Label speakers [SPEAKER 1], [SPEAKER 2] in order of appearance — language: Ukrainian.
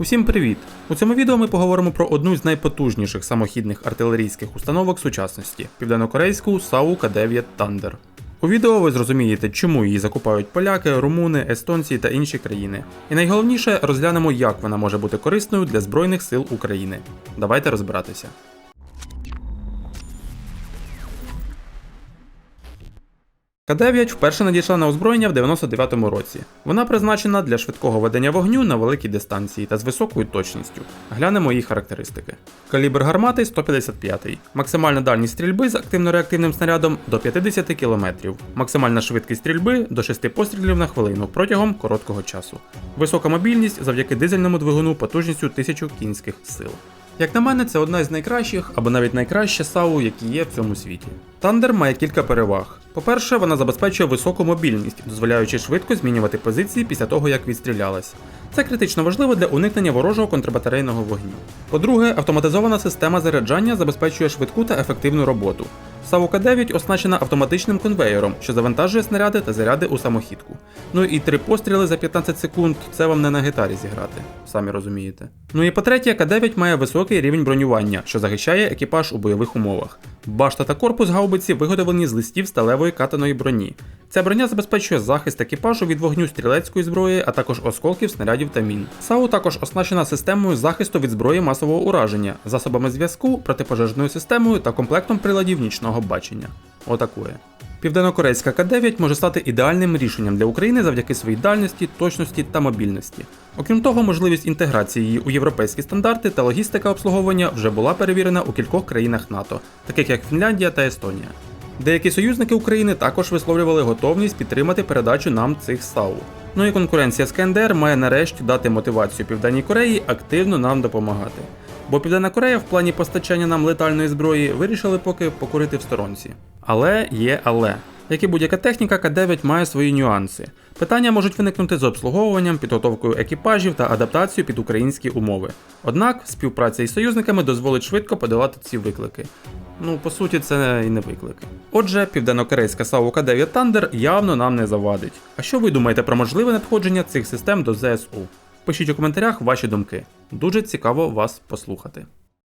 [SPEAKER 1] Усім привіт! У цьому відео ми поговоримо про одну з найпотужніших самохідних артилерійських установок сучасності південнокорейську САУ К9 Thunder. У відео ви зрозумієте, чому її закупають поляки, румуни, естонці та інші країни. І найголовніше розглянемо, як вона може бути корисною для Збройних сил України. Давайте розбиратися. К9 вперше надійшла на озброєння в 99-му році. Вона призначена для швидкого ведення вогню на великій дистанції та з високою точністю. Глянемо її характеристики. Калібр гармати 155, максимальна дальність стрільби з активно-реактивним снарядом до 50 км, максимальна швидкість стрільби до 6 пострілів на хвилину протягом короткого часу. Висока мобільність завдяки дизельному двигуну потужністю 1000 кінських сил. Як на мене, це одна з найкращих або навіть найкраща САУ, які є в цьому світі. Thunder має кілька переваг. По-перше, вона забезпечує високу мобільність, дозволяючи швидко змінювати позиції після того, як відстрілялась. Це критично важливо для уникнення ворожого контрбатарейного вогню. По-друге, автоматизована система заряджання забезпечує швидку та ефективну роботу. САУ К9 оснащена автоматичним конвеєром, що завантажує снаряди та заряди у самохідку. Ну і три постріли за 15 секунд це вам не на гітарі зіграти, самі розумієте. Ну і по-третє, К9 має високий рівень бронювання, що захищає екіпаж у бойових умовах. Башта та корпус гаубиці виготовлені з листів сталевої катаної броні. Ця броня забезпечує захист екіпажу від вогню стрілецької зброї, а також осколків, снарядів та мін. САУ також оснащена системою захисту від зброї масового ураження, засобами зв'язку, протипожежною системою та комплектом приладів нічного бачення. Отакує. Південнокорейська К9 може стати ідеальним рішенням для України завдяки своїй дальності, точності та мобільності. Окрім того, можливість інтеграції її у європейські стандарти та логістика обслуговування вже була перевірена у кількох країнах НАТО, таких як Фінляндія та Естонія. Деякі союзники України також висловлювали готовність підтримати передачу нам цих САУ. Ну і конкуренція з КНДР має нарешті дати мотивацію Південній Кореї активно нам допомагати. Бо Південна Корея в плані постачання нам летальної зброї вирішили поки покурити в сторонці. Але є але. Як і будь-яка техніка, К9 має свої нюанси. Питання можуть виникнути з обслуговуванням, підготовкою екіпажів та адаптацією під українські умови. Однак співпраця із союзниками дозволить швидко подолати ці виклики. Ну, по суті, це і не виклик. Отже, південнокорейська САУ К9 Thunder явно нам не завадить. А що ви думаєте про можливе надходження цих систем до ЗСУ? Пишіть у коментарях ваші думки. Дуже цікаво вас послухати.